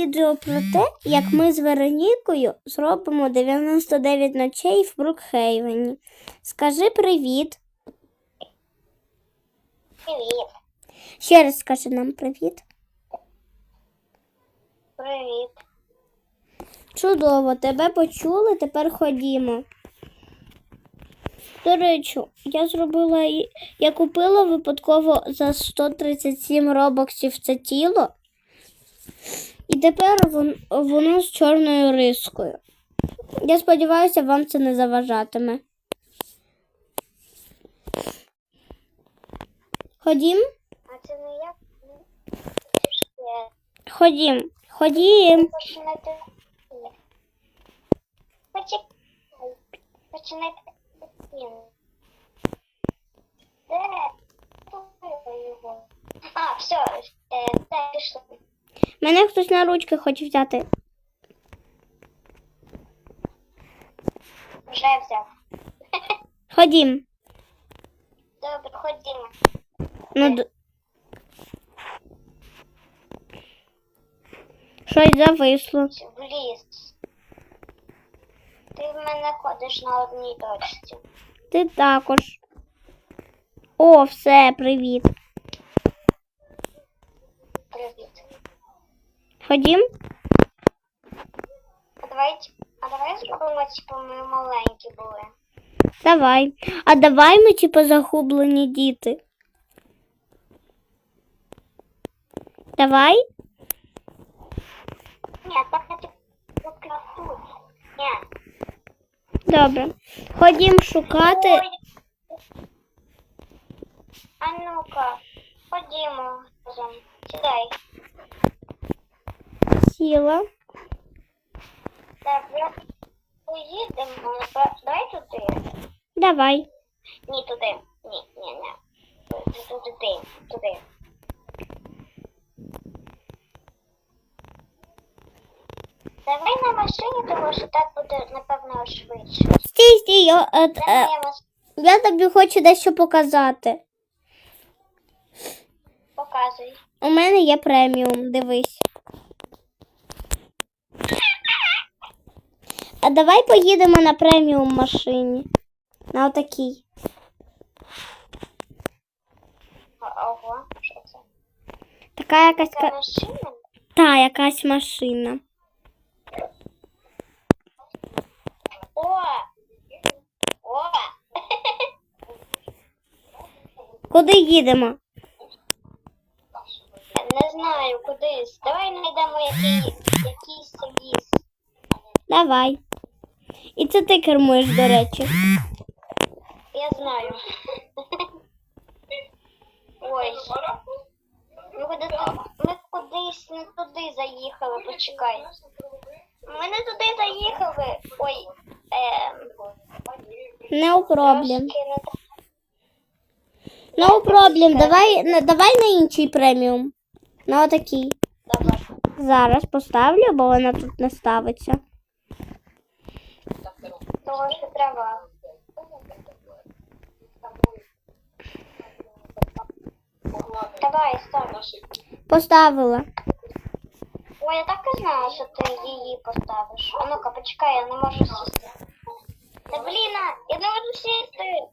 відео про те, як ми з Веронікою зробимо 99 ночей в Брукхейвені. Скажи привіт. Привіт. Ще раз скажи нам привіт. Привіт. Чудово, тебе почули, тепер ходімо. До речі, я зробила я купила випадково за 137 робоксів це тіло. І тепер вон- воно з чорною рискою. Я сподіваюся, вам це не заважатиме. Ходім? А це не я? Ходім. Ходім. Починайте. Почекай. Починайте. Де? А, все, е, це пішло. Мене хтось на ручки хоче взяти. Вже взяв. Ходім. Добре, ходімо. Ну, д- Щось зависло. В ліс. Ти в мене ходиш на одній точці. Ти також. О, все, привіт. Ходім. А давай, а давай зробимо, типу, ми маленькі були. Давай. А давай ми, типу, загублені діти. Давай. Ні, так не типу тут. Ні. Добре. Ходім шукати. Ой. А ну-ка, ходімо. Сідай. Сіла. Так, я поїдемо. Давай туди. Давай. Ні, туди. Ні, ні, ні. Туди, туди. Давай на машині, тому що так буде, напевно, швидше. Стій, стій, я, е, е, машина. я тобі хочу дещо показати. Показуй. У мене є преміум, дивись. А давай поїдемо на преміум машині. На отакій. Ого, що це? Така якась Це машина? та якась машина. О! О! Куди їдемо? Не знаю, кудись. Давай знайдемо який, якийсь ліс. Давай. І це ти кермуєш, до речі. Я знаю. Ой. Ми, куди, ми кудись не туди заїхали, почекай. Ми не туди заїхали. Ой. Ем, No problem. No problem. Давай, на- давай на інший преміум. На. Давай. Зараз поставлю, бо вона тут не ставиться. Того що треба. Давай, став. Поставила. Ой, я так і знала, що ти її поставиш. А ну-ка, почекай, я не можу сісти. Та блін, а, я не можу сісти.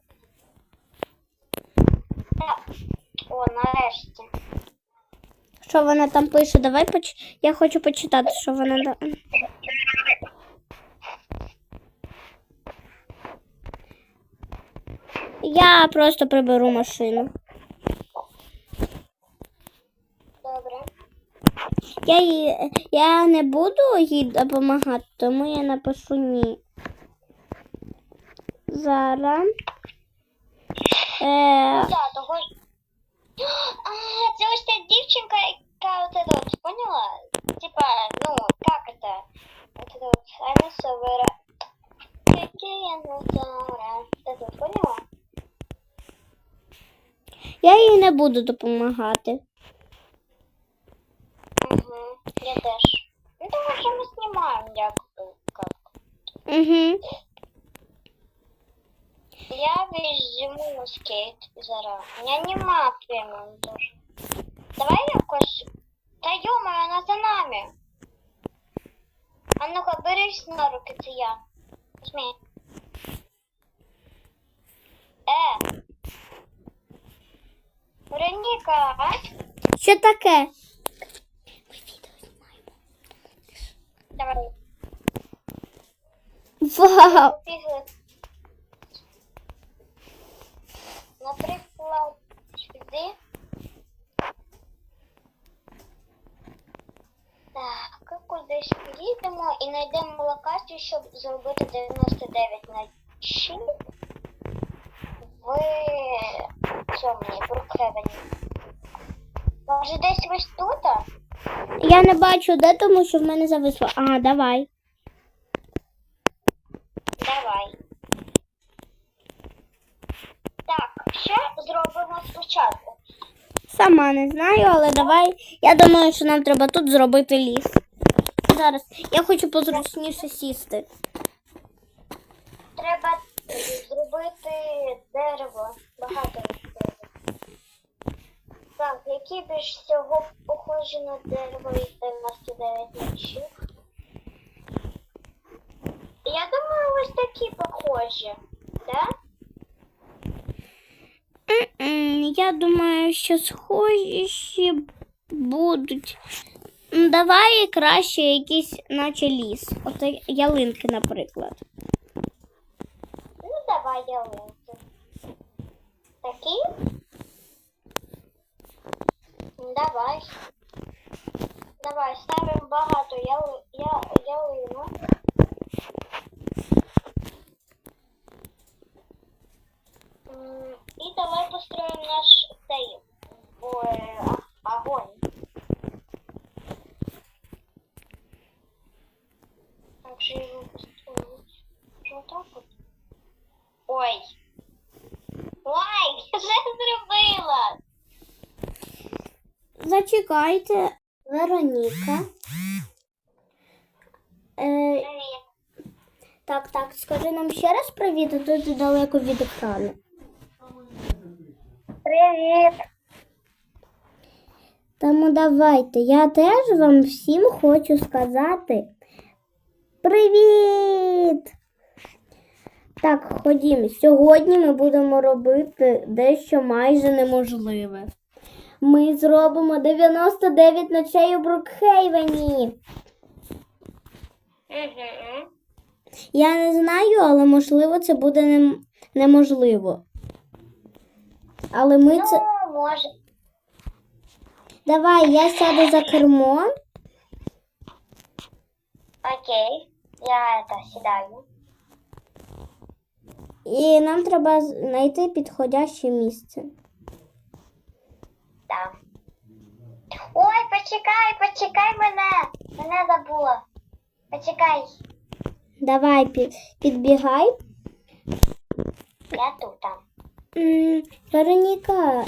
О, нарешті. Що вона там пише? Давай поч... Я хочу почитати, що вона. Я просто приберу машину. Добре. Я, їй... я не буду їй допомагати, тому я напишу ні. Зараз. Е... Да, того ж. А, це ось та дівчинка, яка от это от, поняла? Типа, ну, как это? Вот это вот, она совера. Какие она совера. Ты тут поняла? Я їй не буду допомагати. Угу, я теж. Ну, тому що ми знімаємо, як, как. Угу. Я візьму скейт зараз. У мене нема преміум дуже. Давай якось. Та йома, вона за нами. А ну-ка, берись на руки, це я. Візьми. Е. Вероніка, а? Що таке? Давай. Вау! Наприклад, сюди. Так, кудись поїдемо і знайдемо локацію, щоб зробити 99 ночі в Брукхевені. Може десь ось тут? Я не бачу де, тому що в мене зависло. А, давай. Давай. Так, що зробимо спочатку? Сама не знаю, але давай. Я думаю, що нам треба тут зробити ліс. Зараз. Я хочу позручніше сісти. Треба зробити дерево. Багато дерева. Так, які більш всього похожі на дерево із 99 ночів? Я думаю, ось такі похожі. Да? Я думаю, що схожі будуть. Давай краще якийсь, наче ліс. От ялинки, наприклад. Ну, давай ялинки. Такі? Ну, Давай. Давай, ставим багато Я я... я М, І давай построїмо наш цей ой, а- огонь. Как же его построить? Что так вот? Ой. Ой, я вже зробила. Зачекайте, Вероніка. Е, так, так, скажи нам ще раз привіт, а то ти далеко від екрану. Привіт. Тому давайте, я теж вам всім хочу сказати привіт! Так, ходімо. Сьогодні ми будемо робити дещо майже неможливе. Ми зробимо 99 ночей у Брукхейвені. Угу. Я не знаю, але можливо це буде нем- неможливо. Але ми це. Ну, може. Давай, я сяду за кермо. Окей. Я это сідаю. І нам треба знайти підходяще місце. Так. Ой, почекай, почекай мене. Мене забула. Почекай. Давай під, підбігай. Я тут. там. Вероніка.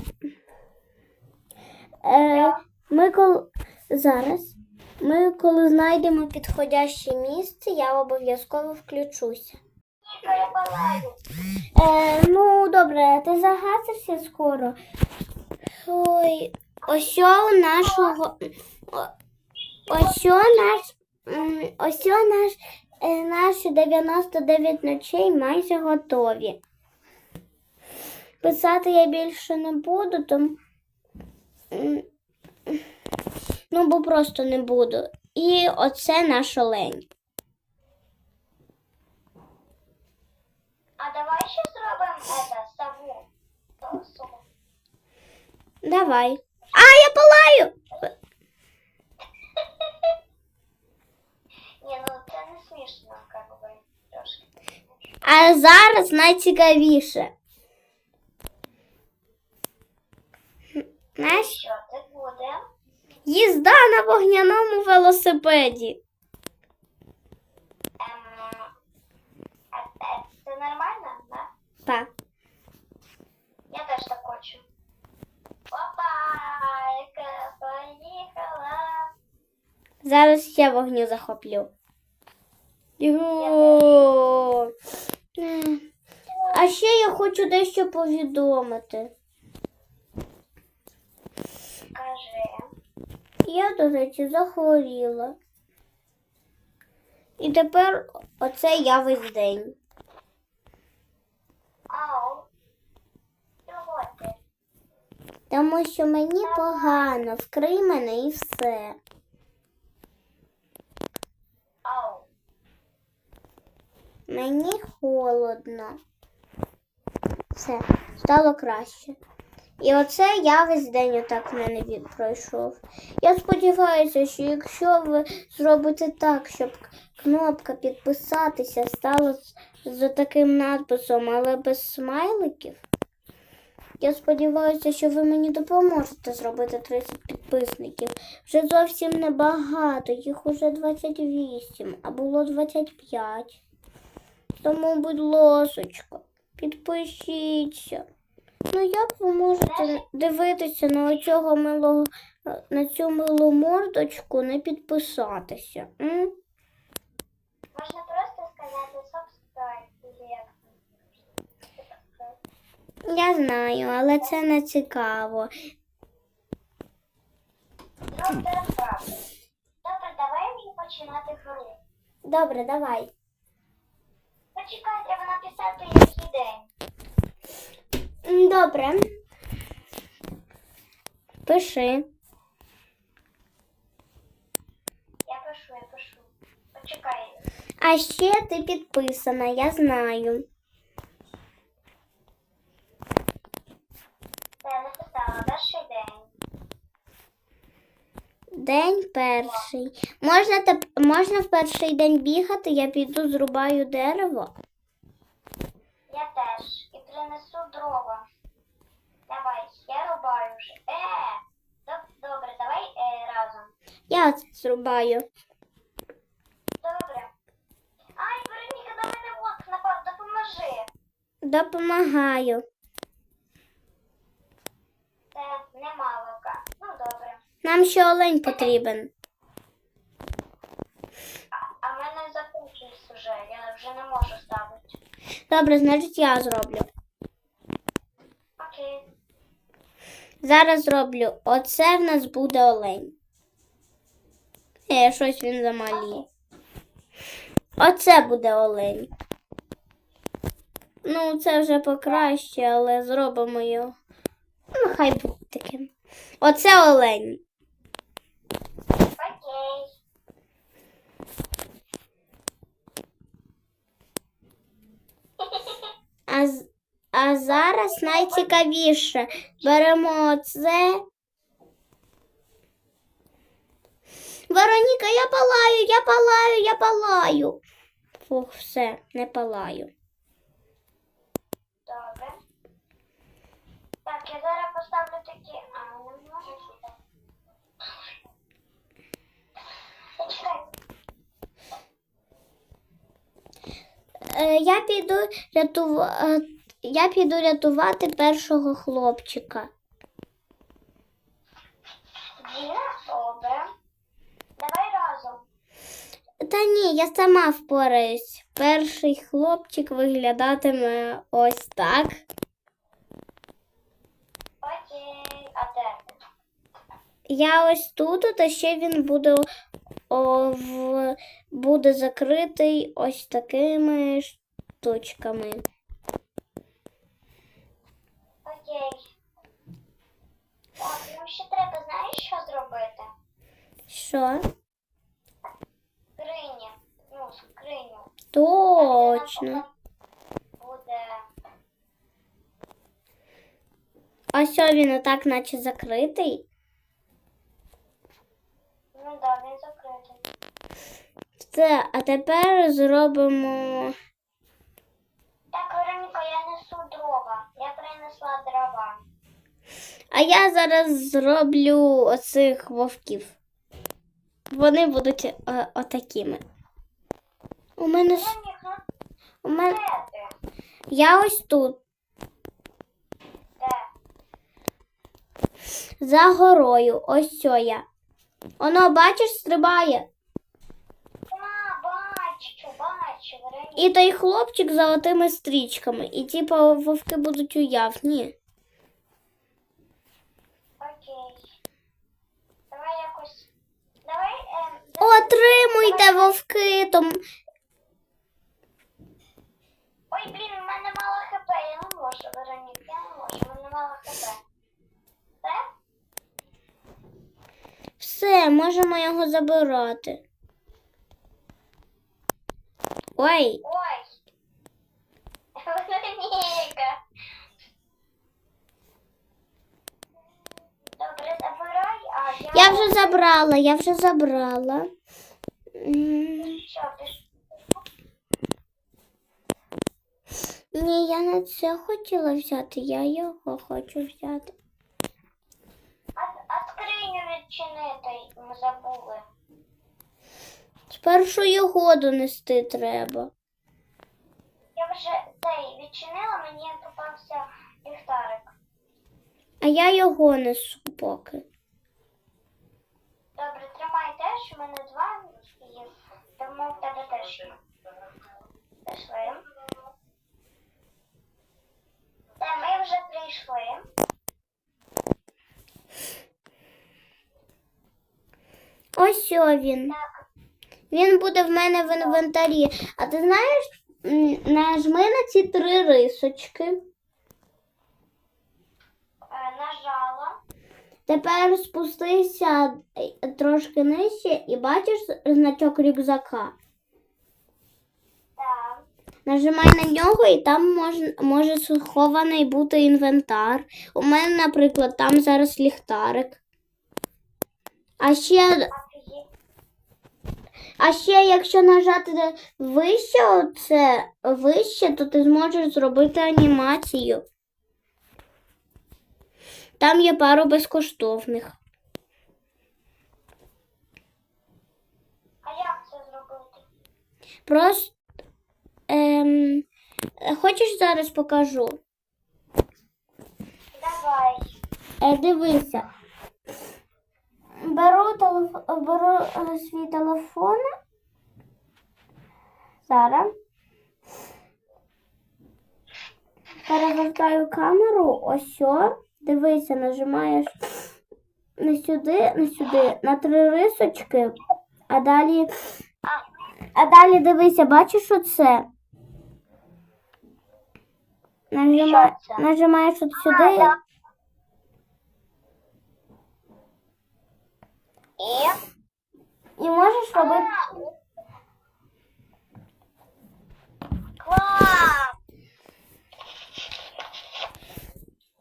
Е, ми коли зараз. Ми коли знайдемо підходяще місце, я обов'язково включуся. Е, ну, добре, ти загасишся скоро. Ой, ось нашого. о- Ось у наш. м, Ось у наш. е, Наші 99 ночей майже готові. Писати я більше не буду, тому. Ну, бо просто не буду. І оце наш олень. А давай ще зробимо это, сову. Сову. Давай. А, я палаю! Ні, ну це не смішно, как би, трошки. А зараз найцікавіше. Знаєш, Що це буде? їзда на вогняному велосипеді. Ем, а це, це нормально, да? Так. Я теж так хочу. Опа, яка поїхала. Зараз ще вогню захоплю. Йо. А ще я хочу дещо повідомити. Скажи. Я, до речі, захворіла. І тепер оце я весь день. Ау. Чого ти? Тому що мені погано, вкрий мене і все. Ау. Мені холодно. Все, стало краще. І оце я весь день отак в мене пройшов. Я сподіваюся, що якщо ви зробите так, щоб кнопка підписатися стала з таким надписом, але без смайликів. Я сподіваюся, що ви мені допоможете зробити 30 підписників. Вже зовсім небагато, їх уже 28, а було 25. Тому, будь ласочка, підпишіться. Ну, як ви можете дивитися на цього милого, на цю милу мордочку, не підписатися? М? Можна просто сказати там? Я знаю, але це не цікаво. Добре, давай вже починати гру. Добре, давай. Почекай, треба написати який день. Добре. Пиши. Я пишу, я пишу. Почекай. А ще ти підписана, я знаю. Це написала перший день. День перший. Можна, теп- можна в перший день бігати, я піду зрубаю дерево. Я теж. І принесу дрова. Давай, я рубаю вже. Е! Добре, давай е, разом. Я зрубаю. Добре. Ай, Вероніка, до мене вовк напав, допоможи. Допомагаю. Це нема вовка. Ну добре. Нам ще олень потрібен. А, в мене закінчився вже, я вже не можу ставити. Добре, значить я зроблю. Окей. Зараз зроблю. Оце в нас буде олень. Е, щось він замалі. Оце буде олень. Ну, це вже покраще, але зробимо його. Ну, хай буде таким. Оце олень. Окей. А, з- а зараз найцікавіше. Беремо оце. Вероніка, я палаю, я палаю, я палаю. Фух, все, не палаю. Добре. Так, я зараз поставлю такі. А, не можу сюди. Е, я піду рятувати. Я піду рятувати першого хлопчика. Добре. Давай разом. Та ні, я сама впораюсь. Перший хлопчик виглядатиме ось так. Окей. А де? Я ось тут, та ще він буде, о, в, буде закритий ось такими штучками. Окей. Так, ну ще треба, знаєш, що зробити? Що? Скрині. Ну, скриню. Точно. Буде. А що він отак, наче закритий? Ну да, він закритий. Все, а тепер зробимо. Так, Вероніка, я несу дрова. Я принесла дрова. А я зараз зроблю оцих вовків. Вони будуть е, отакими. У мене ж. У мене... Я ось тут, за горою. Ось сьо я. Воно, бачиш, стрибає. І той хлопчик за отими стрічками. І типу вовки будуть уявні. Окей. Давай якось. Давай. Отримуй Чуєте, вовки, то Ой, блін, у мене мало хп, я не можу, Веронік, я не можу, у мене мало хп. Все? все, можемо його забирати. Ой, Ой. Вероніка. Добре, забирай, а я... я вже забрала, я вже забрала. Ні, я не це хотіла взяти, я його хочу взяти. А, а скриню відчинити ми забули. Спершу його донести треба. Я вже цей відчинила, мені попався ліхтарик. А я його несу поки. Добре, тримай теж, у мене два. Тому в тебе теж є. Пішли. Та ми вже прийшли. Ось він. Так, Він буде в мене в інвентарі. А ти знаєш, нажми на ці три рисочки. е, нажала. Тепер спустися е, трошки нижче і бачиш значок рюкзака. Так. Нажимай на нього, і там може, може схований бути інвентар. У мене, наприклад, там зараз ліхтарик. А ще, а ще якщо нажати вище, оце, вище, то ти зможеш зробити анімацію. Там є пару безкоштовних. А як це зробити? Просто ем, хочеш зараз покажу? Давай. Е, дивися. Беру, телеф... беру е, свій телефон. Зараз. Перевертаю камеру. Ось. о. Дивися, нажимаєш не сюди, не сюди, на три рисочки, а далі. А далі дивися, бачиш оце? Нажимаєш, нажимаєш от сюди. І? І можеш робити. Клас!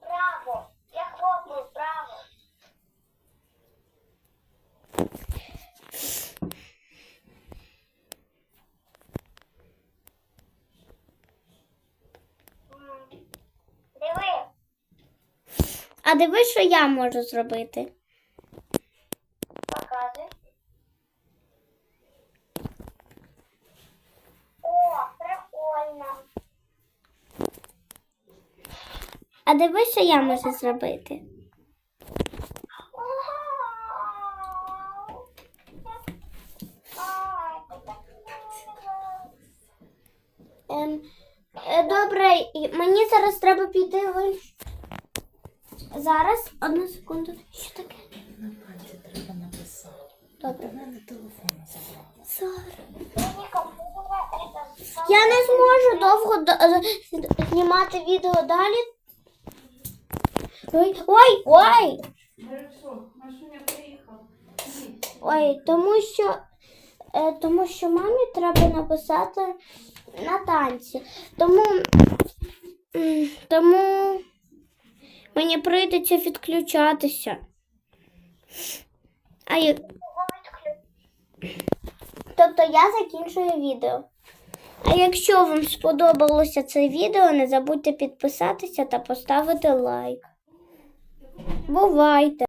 Браво! Я хлопаю, браво! М, Диви, А дивись, що я можу зробити. показуй. О, прикольно. А дивись, що я можу зробити. Ем, е, добре, мені зараз треба піти в. Зараз, одну секунду. Що таке? На пальці треба написати. Добре. Мене телефон забрала. Зараз. Я не зможу довго до- е, знімати відео далі. Ой, ой, ой! Ой, тому що, е, тому що мамі треба написати на танці. Тому, тому мені прийдеться відключатися. А я, тобто я закінчую відео. А якщо вам сподобалося це відео, не забудьте підписатися та поставити лайк. Бувайте!